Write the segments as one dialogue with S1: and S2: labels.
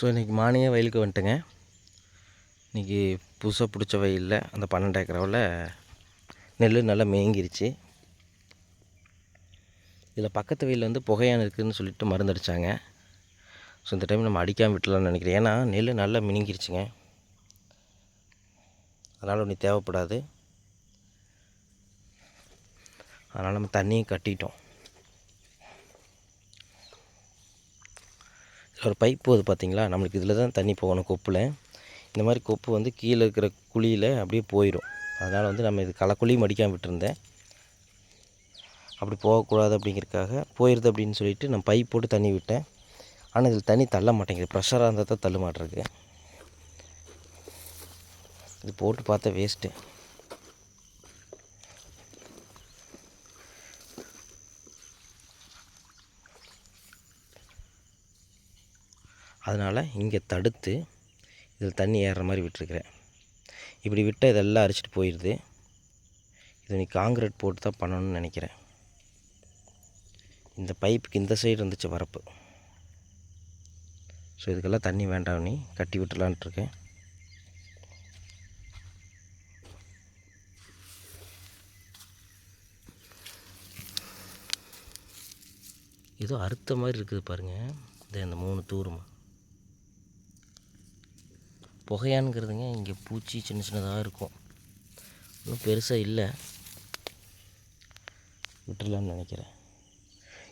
S1: So இன்றைக்கி மார்னிங்கே வயலுக்கு வந்துட்டுங்க. இன்றைக்கி புதுசாக பிடிச்ச வயலில் அந்த பன்னெண்டு ஏக்கராவில் நெல் நல்லா மேங்கிருச்சு இதில் பக்கத்து வயலில் வந்து புகையான் இருக்குதுன்னு சொல்லிட்டு மருந்து அடித்தாங்க ஸோ இந்த டைம் நம்ம அடிக்காமல் விட்டுலாம்னு நினைக்கிறேன். ஏன்னா நெல் நல்லா மினுங்கிருச்சுங்க. அதனால் ஒன்றும் தேவைப்படாது. அதனால் நம்ம தண்ணியும் கட்டிட்டோம். ஒரு பைப் போகுது பார்த்தீங்களா? நம்மளுக்கு இதில் தான் தண்ணி போகணும் கொப்பில். இந்த மாதிரி கொப்பு வந்து கீழே இருக்கிற குழியில் அப்படியே போயிடும். அதனால் வந்து நம்ம இது களக்குழியும் அடிக்காமல் விட்டுருந்தேன். அப்படி போகக்கூடாது அப்படிங்கிறதுக்காக போயிடுது அப்படின்னு சொல்லிட்டு நான் பைப் போட்டு தண்ணி விட்டேன். ஆனால் இதில் தண்ணி தள்ள மாட்டேங்குது. ப்ரெஷராக இருந்தால் தான் தள்ள மாட்டேருக்கு இது போட்டு பார்த்தா வேஸ்ட்டு அதனால் இங்கே தடுத்து இதில் தண்ணி ஏறுற மாதிரி விட்டுருக்குறேன். இப்படி விட்டால் இதெல்லாம் அரிச்சிட்டு போயிடுது. இது நீ காங்கிரீட் போட்டு தான் பண்ணணும்னு நினைக்கிறேன். இந்த பைப்புக்கு இந்த சைடு இருந்துச்சு வரப்பு. ஸோ இதுக்கெல்லாம் தண்ணி வேண்டாம் நீ. கட்டி விட்டுலான்ட்ருக்கேன் ஏதோ அறுத்த மாதிரி இருக்குது பாருங்கள் இந்த இந்த மூணு தூரமாக புகையானுங்கிறதுங்க இங்கே பூச்சி சின்ன சின்னதாக இருக்கும். ஒன்றும் பெருசாக இல்லை. விட்டுடலான்னு நினைக்கிறேன்.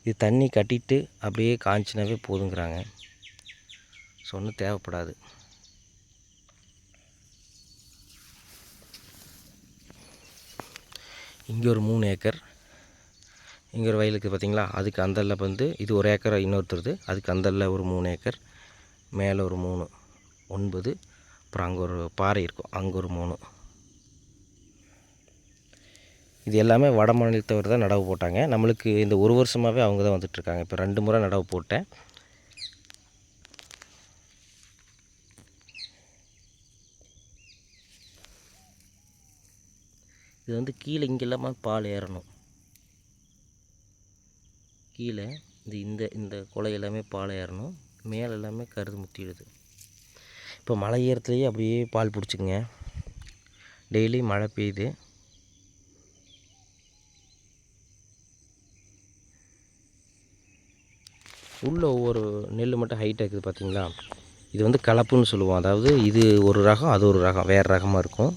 S1: இது தண்ணி கட்டிட்டு அப்படியே காய்ச்சினாவே போதுங்கிறாங்க. ஸோ ஒன்றும் தேவைப்படாது. இங்கே ஒரு மூணு ஏக்கர். இங்கே ஒரு வயலுக்கு பார்த்தீங்களா அதுக்கு அந்தல்ல வந்து இது ஒரு ஏக்கர் இன்னொருத்தருது. அதுக்கு அந்தல்ல ஒரு மூணு ஏக்கர். மேலே ஒரு மூணு. ஒன்பது. அப்புறம் அங்கே ஒரு பாறை இருக்கும். அங்கே ஒரு மூணு இது எல்லாமே வட மாநிலத்தவர் தான் நடவு போட்டாங்க. நம்மளுக்கு இந்த ஒரு வருஷமாகவே அவங்க தான் வந்துட்டுருக்காங்க இப்போ ரெண்டு முறை நடவு போட்டேன். இது வந்து கீழே இங்கே இல்லாமல் பால் ஏறணும். கீழே இந்த இந்த இந்த குலை எல்லாமே பால் ஏறணும். மேலே எல்லாமே கருது முத்திடுது இப்போ மலை ஏறத்துலேயே அப்படியே பால் பிடிச்சிக்குங்க. டெய்லி மழை பெய்யுது. உள்ளே ஒவ்வொரு நெல் மட்டும் ஹைட்டாக இருக்குது பார்த்தீங்களா? இது வந்து கலப்புன்னு சொல்லுவோம். அதாவது இது ஒரு ரகம் அது ஒரு ரகம். வேறு ரகமாக இருக்கும்.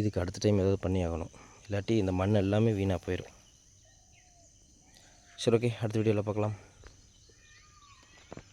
S1: இதுக்கு அடுத்த டைம் ஏதாவது பண்ணி ஆகணும் இல்லாட்டி இந்த மண் எல்லாமே வீணாக போயிடும். சரி ஓகே அடுத்த வீடியோவில் பார்க்கலாம்.